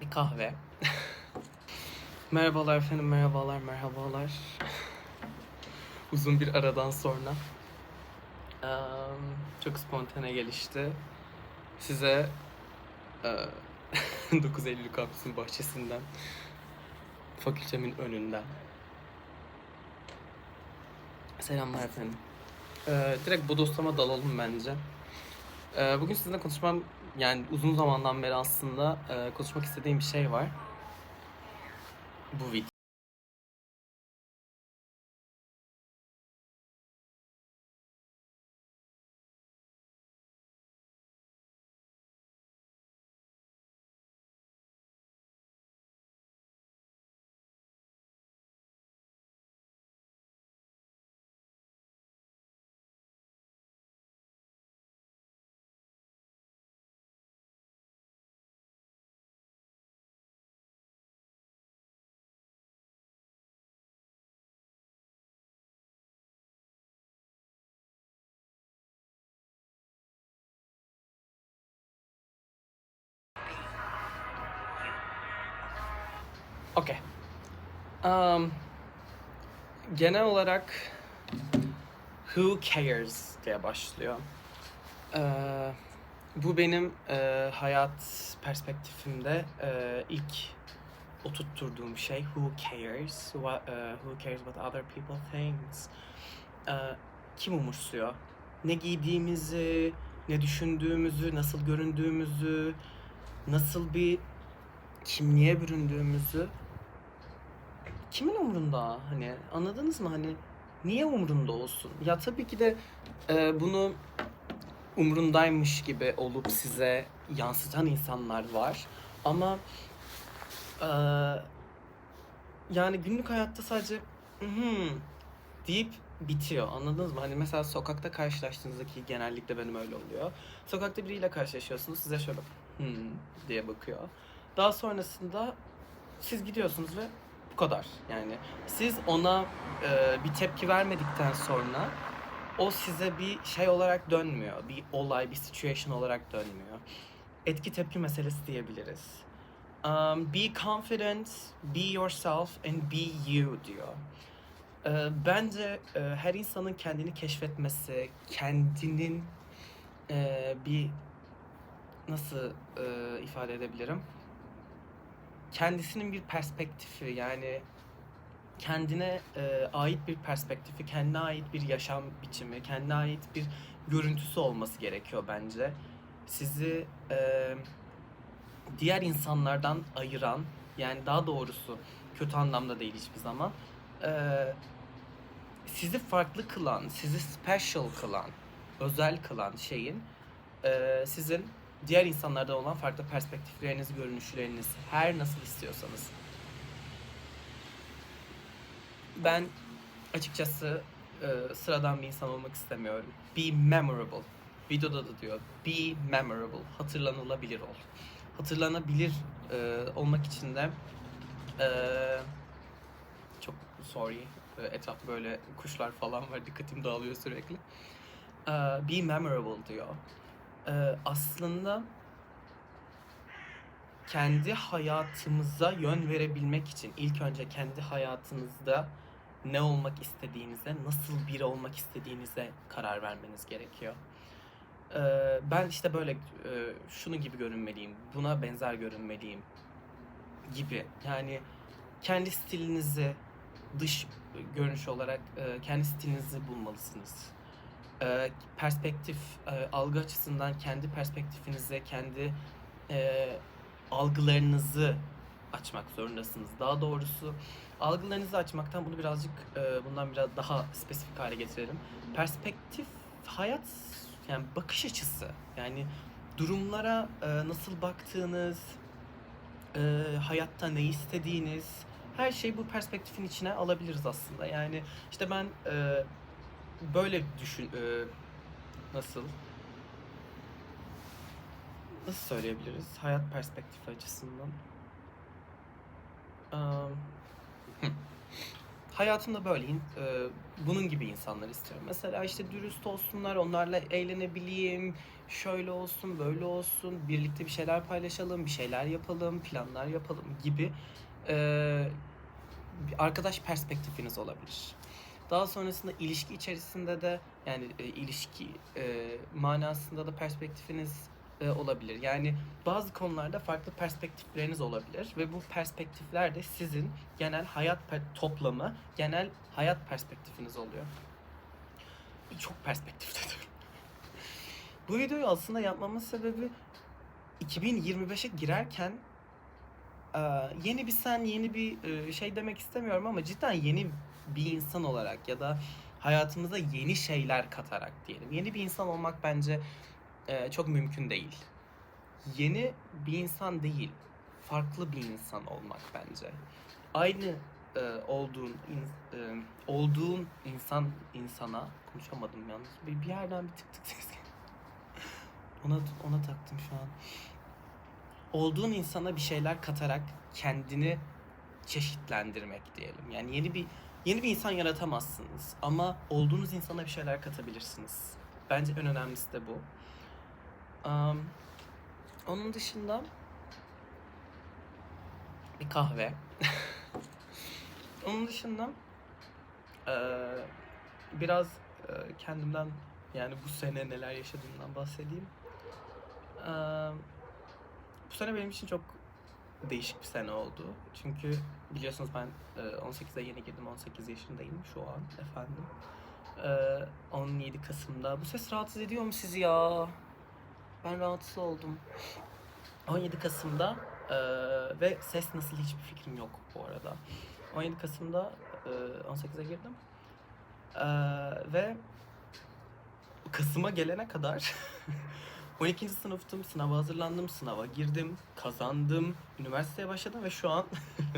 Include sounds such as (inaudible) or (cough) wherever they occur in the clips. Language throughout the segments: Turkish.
Bir kahve. (laughs) merhabalar efendim, merhabalar, merhabalar. (laughs) Uzun bir aradan sonra. Eee, çok spontane gelişti. Size eee, (laughs) 9 Eylül kampüsün bahçesinden, fakültemin önünden. Selamlar efendim. Eee, direkt bodoslama dalalım bence. Eee, bugün sizinle konuşmam, yani uzun zamandan beri aslında eee, konuşmak istediğim bir şey var. Bu video. Okey. Um, genel olarak Who Cares diye başlıyor. Ee, bu benim e, hayat perspektifimde e, ilk oturtturduğum şey. Who cares? What, e, who cares what other people thinks? Ee, kim umursuyor? Ne giydiğimizi, ne düşündüğümüzü, nasıl göründüğümüzü, nasıl bir kimliğe büründüğümüzü kimin umrunda hani anladınız mı hani niye umrunda olsun ya tabii ki de e, bunu umrundaymış gibi olup size yansıtan insanlar var ama e, yani günlük hayatta sadece hmm deyip bitiyor anladınız mı? Hani mesela sokakta karşılaştığınızda ki genellikle benim öyle oluyor. Sokakta biriyle karşılaşıyorsunuz size şöyle hmm diye bakıyor. Daha sonrasında siz gidiyorsunuz ve kadar. Yani siz ona e, bir tepki vermedikten sonra o size bir şey olarak dönmüyor. Bir olay, bir situation olarak dönmüyor. Etki tepki meselesi diyebiliriz. Um, be confident, be yourself and be you diyor. E, bence e, her insanın kendini keşfetmesi, kendinin e, bir nasıl e, ifade edebilirim? Kendisinin bir perspektifi yani kendine e, ait bir perspektifi, kendine ait bir yaşam biçimi, kendine ait bir görüntüsü olması gerekiyor bence. Sizi e, diğer insanlardan ayıran, yani daha doğrusu kötü anlamda değil hiçbir zaman, e, sizi farklı kılan, sizi special kılan, özel kılan şeyin e, sizin diğer insanlardan olan farklı perspektifleriniz, görünüşleriniz, her nasıl istiyorsanız. Ben açıkçası e, sıradan bir insan olmak istemiyorum. Be memorable. Videoda da diyor. Be memorable. Hatırlanılabilir ol. Hatırlanabilir e, olmak için de e, çok sorry. E, Etrafta böyle kuşlar falan var. Dikkatim dağılıyor sürekli. E, be memorable diyor. Ee, aslında kendi hayatımıza yön verebilmek için ilk önce kendi hayatınızda ne olmak istediğinize, nasıl biri olmak istediğinize karar vermeniz gerekiyor. Ee, ben işte böyle e, şunu gibi görünmeliyim, buna benzer görünmeliyim gibi. Yani kendi stilinizi dış görünüş olarak e, kendi stilinizi bulmalısınız e, perspektif, e, algı açısından kendi perspektifinize, kendi e, algılarınızı açmak zorundasınız. Daha doğrusu algılarınızı açmaktan bunu birazcık bundan biraz daha spesifik hale getirelim. Perspektif, hayat yani bakış açısı. Yani durumlara nasıl baktığınız, hayatta ne istediğiniz, her şeyi bu perspektifin içine alabiliriz aslında. Yani işte ben böyle düşün e, nasıl? Nasıl söyleyebiliriz? Hayat perspektifi açısından. Um, hayatımda böyle e, bunun gibi insanlar istiyorum. Mesela işte dürüst olsunlar onlarla eğlenebileyim şöyle olsun, böyle olsun, birlikte bir şeyler paylaşalım, bir şeyler yapalım, planlar yapalım gibi e, arkadaş perspektifiniz olabilir. Daha sonrasında ilişki içerisinde de yani e, ilişki e, manasında da perspektifiniz e, olabilir. Yani bazı konularda farklı perspektifleriniz olabilir ve bu perspektifler de sizin genel hayat toplamı, genel hayat perspektifiniz oluyor. Çok perspektif dedim. (laughs) bu videoyu aslında yapmamın sebebi 2025'e girerken e, yeni bir sen, yeni bir e, şey demek istemiyorum ama cidden yeni bir insan olarak ya da hayatımıza yeni şeyler katarak diyelim. Yeni bir insan olmak bence e, çok mümkün değil. Yeni bir insan değil, farklı bir insan olmak bence. Aynı e, olduğun in- e, olduğun insan insana konuşamadım yalnız. Bir, bir yerden bir tık tık ses. Ona ona taktım şu an. Olduğun insana bir şeyler katarak kendini çeşitlendirmek diyelim. Yani yeni bir yeni bir insan yaratamazsınız ama olduğunuz insana bir şeyler katabilirsiniz. Bence en önemlisi de bu. Am, onun dışında bir kahve. (laughs) onun dışında eee, biraz eee, kendimden yani bu sene neler yaşadığımdan bahsedeyim. Eee, bu sene benim için çok değişik bir sene oldu. Çünkü biliyorsunuz ben e, 18'e yeni girdim. 18 yaşındayım şu an efendim. E, 17 Kasım'da. Bu ses rahatsız ediyor mu sizi ya? Ben rahatsız oldum. 17 Kasım'da e, ve ses nasıl hiçbir fikrim yok bu arada. 17 Kasım'da e, 18'e girdim. E, ve Kasım'a gelene kadar (laughs) 12. sınıftım, sınava hazırlandım, sınava girdim, kazandım, üniversiteye başladım ve şu an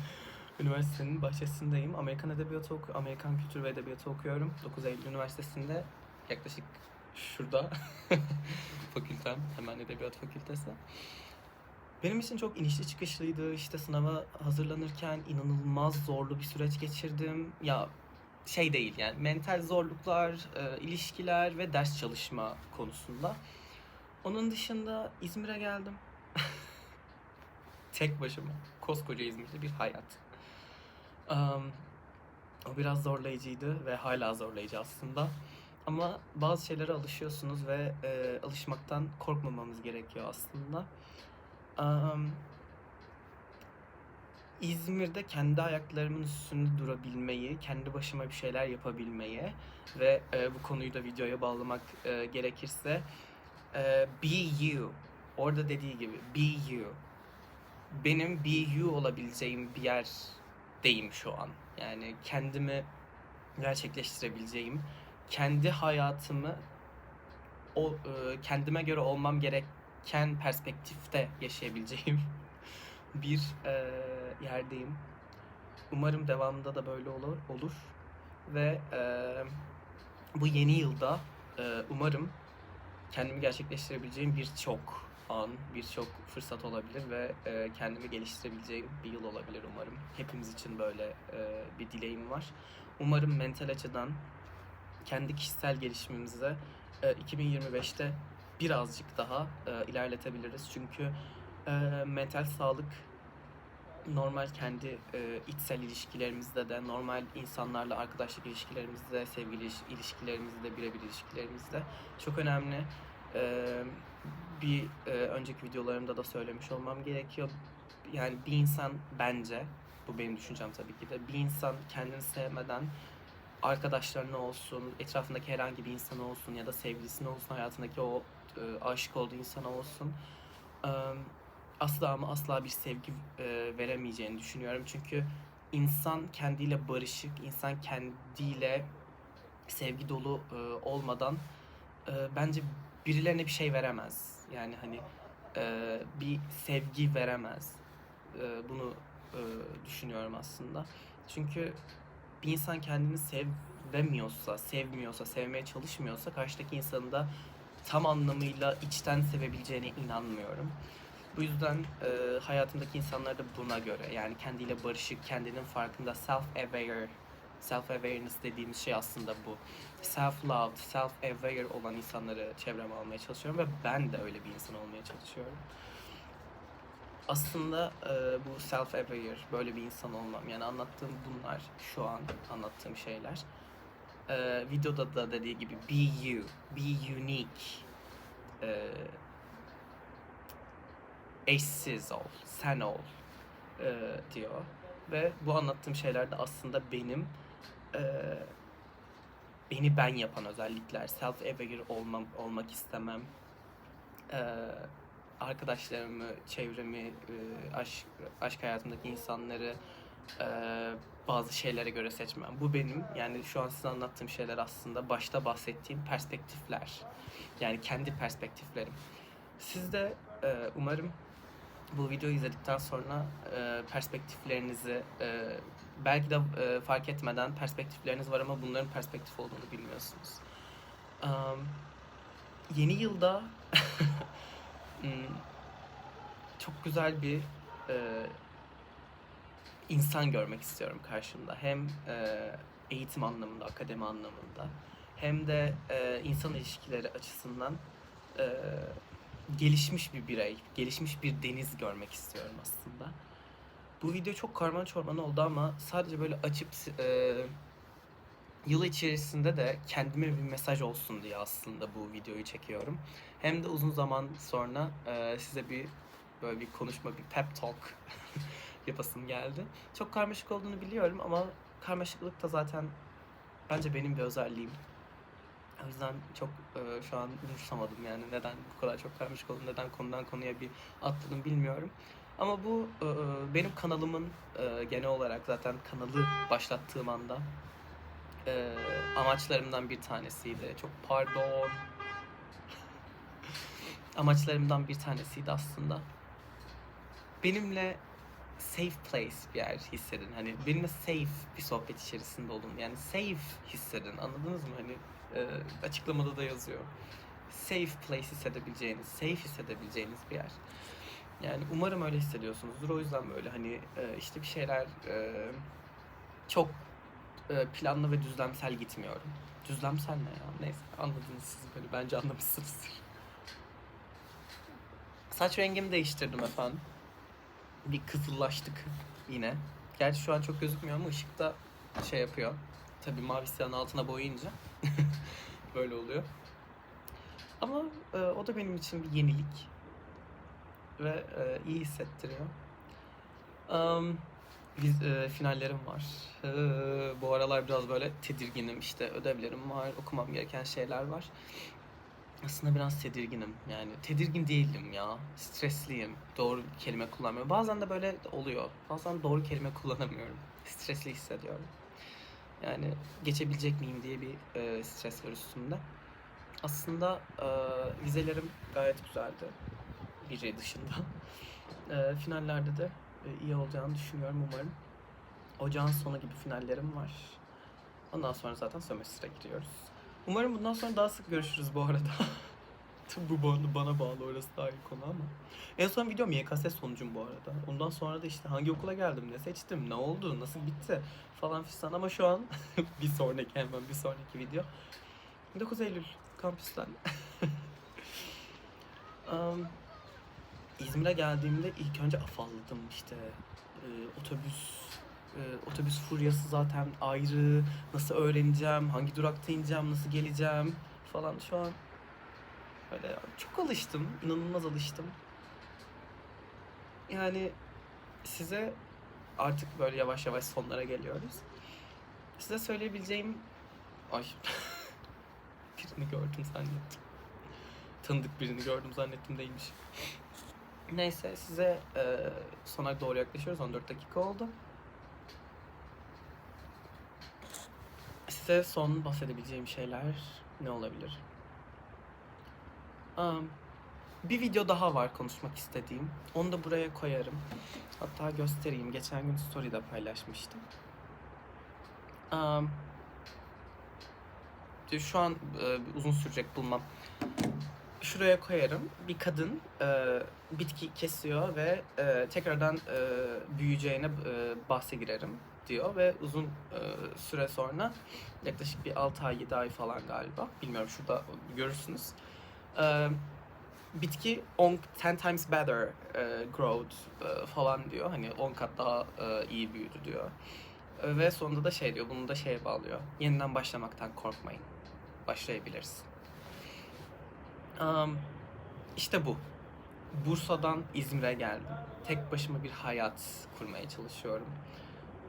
(laughs) üniversitenin bahçesindeyim. Amerikan Edebiyatı oku Amerikan Kültür ve Edebiyatı okuyorum. 9 Eylül Üniversitesi'nde yaklaşık şurada (laughs) fakültem, hemen Edebiyat Fakültesi. Benim için çok inişli çıkışlıydı. İşte sınava hazırlanırken inanılmaz zorlu bir süreç geçirdim. Ya şey değil yani mental zorluklar, e, ilişkiler ve ders çalışma konusunda. Onun dışında İzmir'e geldim. (laughs) Tek başıma. Koskoca İzmir'de bir hayat. Am, o biraz zorlayıcıydı ve hala zorlayıcı aslında. Ama bazı şeylere alışıyorsunuz ve e, alışmaktan korkmamamız gerekiyor aslında. Am, İzmir'de kendi ayaklarımın üstünde durabilmeyi, kendi başıma bir şeyler yapabilmeyi ve e, bu konuyu da videoya bağlamak e, gerekirse e, be you. Orada dediği gibi be you. Benim be you olabileceğim bir yerdeyim şu an. Yani kendimi gerçekleştirebileceğim, kendi hayatımı o e, kendime göre olmam gereken perspektifte yaşayabileceğim (laughs) bir e, yerdeyim. Umarım devamında da böyle olur olur ve e, bu yeni yılda e, umarım kendimi gerçekleştirebileceğim birçok an, birçok fırsat olabilir ve e, kendimi geliştirebileceğim bir yıl olabilir umarım. Hepimiz için böyle e, bir dileğim var. Umarım mental açıdan kendi kişisel gelişimimizi e, 2025'te birazcık daha e, ilerletebiliriz. Çünkü e, mental sağlık normal kendi e, içsel ilişkilerimizde de, normal insanlarla arkadaşlık ilişkilerimizde, sevgili iliş- ilişkilerimizde, birebir ilişkilerimizde çok önemli. E, bir e, önceki videolarımda da söylemiş olmam gerekiyor. Yani bir insan bence, bu benim düşüncem tabii ki de, bir insan kendini sevmeden arkadaşlarına olsun, etrafındaki herhangi bir insana olsun ya da sevgilisine olsun, hayatındaki o e, aşık olduğu insana olsun e, asla ama asla bir sevgi e, veremeyeceğini düşünüyorum. Çünkü insan kendiyle barışık, insan kendiyle sevgi dolu e, olmadan e, bence birilerine bir şey veremez. Yani hani e, bir sevgi veremez. E, bunu e, düşünüyorum aslında. Çünkü bir insan kendini sevemiyorsa, sevmiyorsa, sevmeye çalışmıyorsa karşıdaki insanı da tam anlamıyla içten sevebileceğine inanmıyorum. Bu yüzden e, hayatımdaki insanlar da buna göre yani kendiyle barışık, kendinin farkında, self-aware Self-awareness dediğimiz şey aslında bu. Self-loved, self-aware olan insanları çevreme almaya çalışıyorum ve ben de öyle bir insan olmaya çalışıyorum. Aslında e, bu self-aware, böyle bir insan olmam. Yani anlattığım bunlar, şu an anlattığım şeyler. E, videoda da dediği gibi be you, be unique. E, eşsiz ol, sen ol e, diyor. Ve bu anlattığım şeyler de aslında benim e, beni ben yapan özellikler. Self-aware olmam, olmak istemem. E, arkadaşlarımı, çevremi, e, aşk, aşk hayatımdaki insanları e, bazı şeylere göre seçmem. Bu benim yani şu an size anlattığım şeyler aslında başta bahsettiğim perspektifler. Yani kendi perspektiflerim. Siz de e, umarım bu videoyu izledikten sonra e, perspektiflerinizi e, belki de e, fark etmeden perspektifleriniz var ama bunların perspektif olduğunu bilmiyorsunuz. Um, yeni yılda (laughs) çok güzel bir e, insan görmek istiyorum karşımda. Hem e, eğitim anlamında, akademi anlamında hem de e, insan ilişkileri açısından e, gelişmiş bir birey, gelişmiş bir deniz görmek istiyorum aslında. Bu video çok karman çorman oldu ama sadece böyle açıp e, yıl içerisinde de kendime bir mesaj olsun diye aslında bu videoyu çekiyorum. Hem de uzun zaman sonra e, size bir böyle bir konuşma, bir pep talk (laughs) yapasım geldi. Çok karmaşık olduğunu biliyorum ama karmaşıklık da zaten bence benim bir özelliğim. O yüzden çok e, şu an umursamadım yani neden bu kadar çok karmaşık oldu, neden konudan konuya bir atladım bilmiyorum. Ama bu e, benim kanalımın e, genel olarak zaten kanalı başlattığım anda e, amaçlarımdan bir tanesiydi. Çok pardon. (laughs) amaçlarımdan bir tanesiydi aslında. Benimle safe place bir yer hissedin. Hani benimle safe bir sohbet içerisinde olun. Yani safe hissedin. Anladınız mı? Hani e, açıklamada da yazıyor. Safe place hissedebileceğiniz, safe hissedebileceğiniz bir yer. Yani umarım öyle hissediyorsunuzdur. O yüzden böyle hani e, işte bir şeyler e, çok planlı ve düzlemsel gitmiyorum. Düzlemsel ne ya? Neyse anladınız siz beni. Bence anlamışsınızdır. Saç rengimi değiştirdim efendim. Bir kızıllaştık yine. Gerçi şu an çok gözükmüyor ama ışıkta şey yapıyor. Tabii mavi siyahın altına boyayınca (laughs) böyle oluyor. Ama e, o da benim için bir yenilik ve e, iyi hissettiriyor. Um, biz, e, finallerim var. E, bu aralar biraz böyle tedirginim. İşte ödevlerim var, okumam gereken şeyler var. Aslında biraz tedirginim. Yani tedirgin değilim ya. Stresliyim. Doğru kelime kullanmıyorum. Bazen de böyle oluyor. Bazen doğru kelime kullanamıyorum. Stresli hissediyorum. Yani geçebilecek miyim diye bir e, stres var üstümde. Aslında e, vizelerim gayet güzeldi. Biri dışında. (laughs) E, finallerde de e, iyi olacağını düşünüyorum umarım. Ocağın sonu gibi finallerim var. Ondan sonra zaten sömestre giriyoruz. Umarım bundan sonra daha sık görüşürüz bu arada. (laughs) Bu bana, bana bağlı orası daha iyi konu ama. En son videom YKS sonucum bu arada. Ondan sonra da işte hangi okula geldim, ne seçtim, ne oldu, nasıl bitti falan fistan ama şu an (laughs) bir sonraki hemen bir sonraki video. 9 Eylül kampüsten. (laughs) um, İzmir'e geldiğimde ilk önce afalladım işte. Ee, otobüs e, otobüs furyası zaten ayrı. Nasıl öğreneceğim, hangi durakta ineceğim, nasıl geleceğim falan şu an Öyle çok alıştım. inanılmaz alıştım. Yani size artık böyle yavaş yavaş sonlara geliyoruz. Size söyleyebileceğim... Ay. (laughs) birini gördüm zannettim. Tanıdık birini gördüm zannettim değilmiş. Neyse size e, sona doğru yaklaşıyoruz. 14 dakika oldu. Size son bahsedebileceğim şeyler ne olabilir? Bir video daha var konuşmak istediğim. Onu da buraya koyarım. Hatta göstereyim. Geçen gün story'de paylaşmıştım. Um, şu an e, uzun sürecek bulmam. şuraya koyarım. Bir kadın e, bitki kesiyor ve e, tekrardan e, büyüyeceğine e, bahse girerim diyor ve uzun e, süre sonra yaklaşık bir 6 ay 7 ay falan galiba bilmiyorum şurada görürsünüz. Bitki 10 10 times better e, growth e, falan diyor. Hani 10 kat daha e, iyi büyüdü diyor. E, ve sonunda da şey diyor. Bunu da şeye bağlıyor. Yeniden başlamaktan korkmayın. Başlayabiliriz. Um, işte bu. Bursa'dan İzmir'e geldim. Tek başıma bir hayat kurmaya çalışıyorum.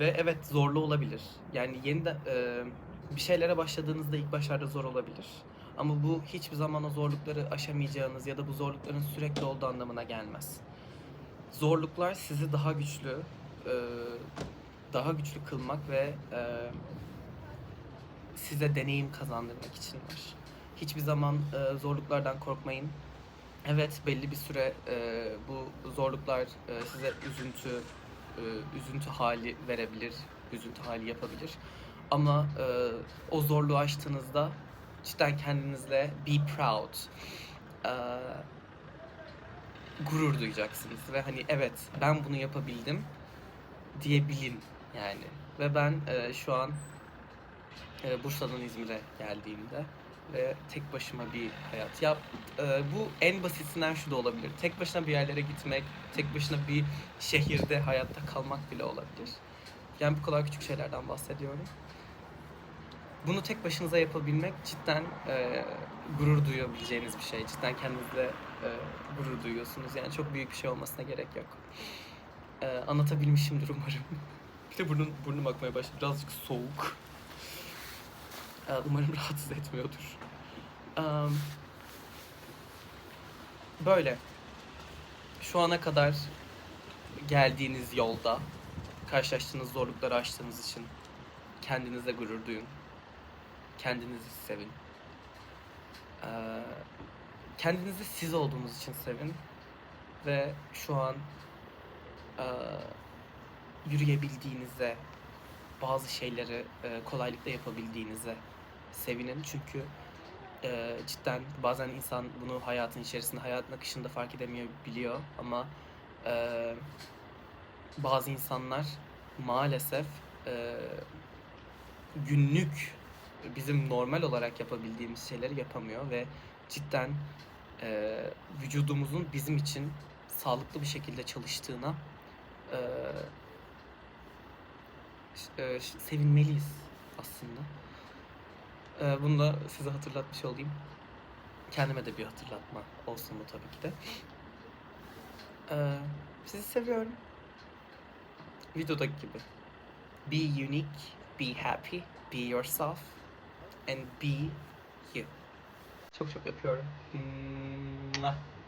Ve evet zorlu olabilir. Yani yeniden e, bir şeylere başladığınızda ilk başlarda zor olabilir. Ama bu hiçbir zaman o zorlukları aşamayacağınız ya da bu zorlukların sürekli olduğu anlamına gelmez. Zorluklar sizi daha güçlü, e, daha güçlü kılmak ve e, size deneyim kazandırmak için var. Hiçbir zaman e, zorluklardan korkmayın. Evet belli bir süre bu zorluklar size üzüntü, üzüntü hali verebilir, üzüntü hali yapabilir. Ama e, o zorluğu aştığınızda cidden kendinizle be proud, e, gurur duyacaksınız ve hani evet ben bunu yapabildim diyebilin yani. Ve ben e, şu an e, Bursa'dan İzmir'e geldiğimde ve tek başıma bir hayat. Ya e, bu en basitinden şu da olabilir. Tek başına bir yerlere gitmek, tek başına bir şehirde hayatta kalmak bile olabilir. Yani bu kadar küçük şeylerden bahsediyorum. Bunu tek başınıza yapabilmek cidden e, gurur duyabileceğiniz bir şey. Cidden kendinizle e, gurur duyuyorsunuz. Yani çok büyük bir şey olmasına gerek yok. E, anlatabilmişimdir umarım. bir de burnum, burnum akmaya başladı. Birazcık soğuk. E, umarım rahatsız etmiyordur. Um, böyle. Şu ana kadar geldiğiniz yolda karşılaştığınız zorlukları aştığınız için kendinize gurur duyun. Kendinizi sevin. Ee, kendinizi siz olduğunuz için sevin. Ve şu an e, yürüyebildiğinize, bazı şeyleri e, kolaylıkla yapabildiğinize sevinin. Çünkü e, cidden bazen insan bunu hayatın içerisinde, hayatın akışında fark edemiyor, biliyor ama e, bazı insanlar maalesef e, günlük bizim normal olarak yapabildiğimiz şeyleri yapamıyor ve cidden e, vücudumuzun bizim için sağlıklı bir şekilde çalıştığına e, e, sevinmeliyiz aslında. E, bunu da size hatırlatmış olayım. Kendime de bir hatırlatma olsun bu tabii ki de. E, sizi seviyorum. Videodaki gibi. Be unique, be happy, be yourself and be you. Çok. Mwah.